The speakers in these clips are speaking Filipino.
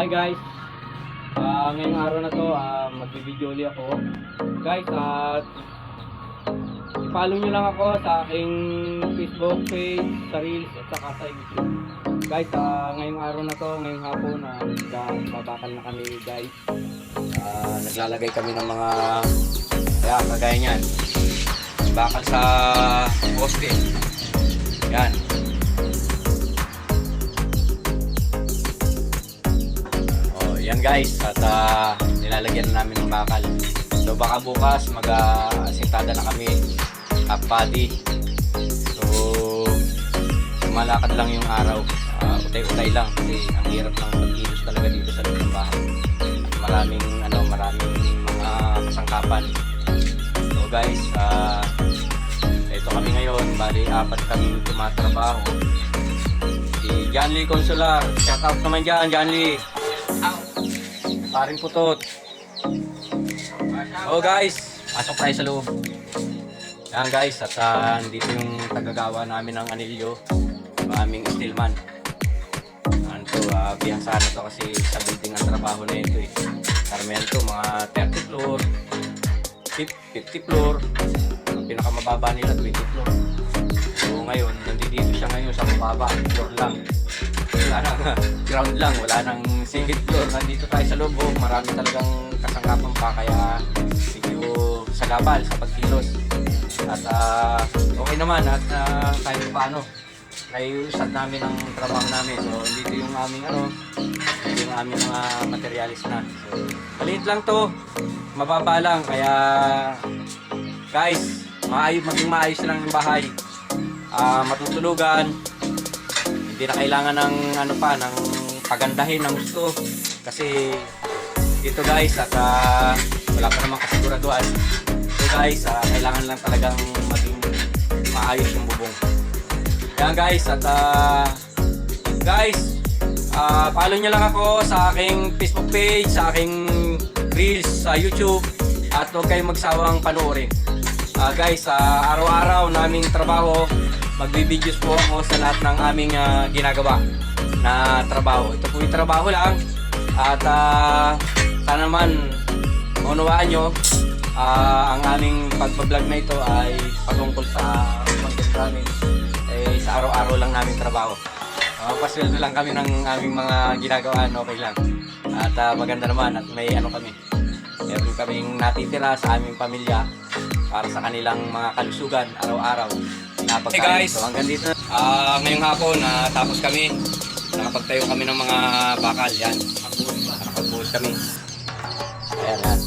Hi guys. Ah, ngayong araw na to, ah magbibideo ulit ako. Guys, at i-follow nyo lang ako sa aking Facebook page, sa Reels at saka sa YouTube. Guys, ah ngayong araw na to, ngayong hapon, ah babakal na kami guys. Ah, naglalagay kami ng mga kaya kagaya niyan. Bakal sa poste. Yan. Yan guys. At ah, nilalagyan na namin ng bakal. So baka bukas mag-asintada na kami half body. So lumalakad lang yung araw. Ah, utay-utay lang kasi ang hirap ng pagkilos talaga dito sa loob ng bahay. At maraming ano, maraming mga kasangkapan. So guys, ah ito kami ngayon, bali apat kami tumatrabaho. Si Lee Consular, shout out naman dyan, John Lee. Paring putot. Oh guys, pasok tayo sa loob. Yan guys, at uh, dito yung tagagawa namin ng anilyo, yung aming steelman. Ano to, uh, biyasa na to kasi sa building ang trabaho na ito eh. Karamihan mga 30 floor, 50 floor, ang pinakamababa nila 20 floor. So ngayon, nandito siya ngayon sa mababa, floor lang. Wala nang ground lang, wala nang second floor. Nandito tayo sa loob, oh, marami talagang kasangkapan pa kaya medyo sagabal sa pagkilos. At ah, okay naman at uh, kahit paano, naiusad namin ang trabaho namin. So dito yung aming ano, dito yung aming mga materialis na. So maliit lang to, mababa lang kaya guys, maayos maging maayos lang yung bahay. Ah, matutulugan, hindi na kailangan ng ano pa ng pagandahin ng gusto. Kasi dito guys at ah, wala pa namang kasiguraduhan. So guys ah, kailangan lang talagang maging maayos yung bubong. Yan guys at ah, guys ah, follow nyo lang ako sa aking facebook page sa aking reels sa youtube at huwag kayong magsawang panoorin. Ah, guys, sa araw-araw naming trabaho, magbibidyo's po ako sa lahat ng aming ah, ginagawa na trabaho. Ito po yung trabaho lang. At ah, sana naman maunawaan nyo ah, ang aming pagbablog na ito ay patungkol sa content namin. Eh, sa araw-araw lang naming trabaho. Uh, pasweldo lang kami ng aming mga ginagawaan, okay lang. At ah, maganda naman at may ano kami. Meron kaming natitira sa aming pamilya para sa kanilang mga kalusugan araw-araw. Hey guys! So hanggang dito. Ah, ngayong hapon, na tapos kami. Nakapagtayo kami ng mga bakal. Yan. Nakapagbuhos kami. Ayan yan.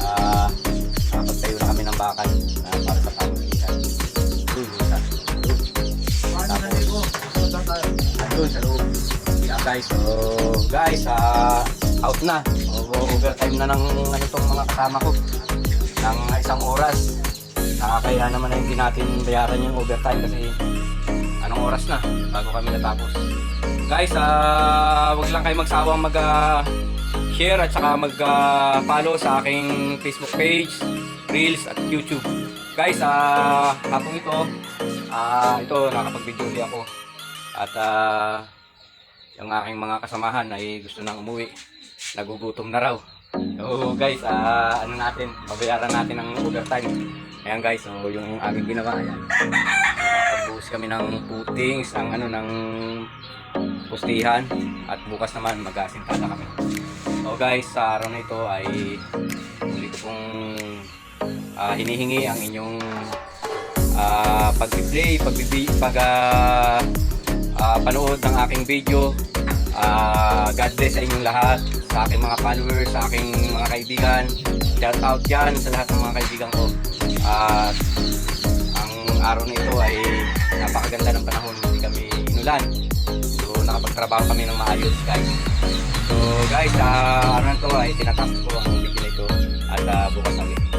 Ah, nakapagtayo na kami ng bakal ah, para sa pamilihan. Doon, sa loob. Yeah, guys. So, guys, ah, out na. O, overtime na ng ano tong mga kasama ko. Ng isang oras. Nakakaya naman na hindi natin bayaran yung overtime kasi anong oras na bago kami natapos. Guys, ah, wag lang kayo magsawang mag ah, share at saka mag-follow sa aking Facebook page, Reels at YouTube. Guys, ah, hapong ito, ah, ito nakapag-video ako. At ah, yung aking mga kasamahan ay gusto nang umuwi. Nagugutom na raw. So guys, ah, ano natin, babayaran natin ang overtime. Ayan guys, so yung aming ginawa, ayan. Nakapagbuhos kami ng puttings, ang ano, ng pustihan. At bukas naman, mag-asintada kami. So guys, sa araw na ito ay muli ko pong ah, hinihingi ang inyong ah, pag-play, pag ah, ah, panood ng aking video. Ah, God bless sa inyong lahat, sa aking mga followers, sa aking mga kaibigan. Shout out dyan sa lahat ng mga kaibigan ko. At ang araw na ito ay napakaganda ng panahon, hindi kami inulan. So nakapagtrabaho kami ng maayos guys. So guys, uh, ano na ito ay tinatapos ko ang video ito at uh, bukas ulit.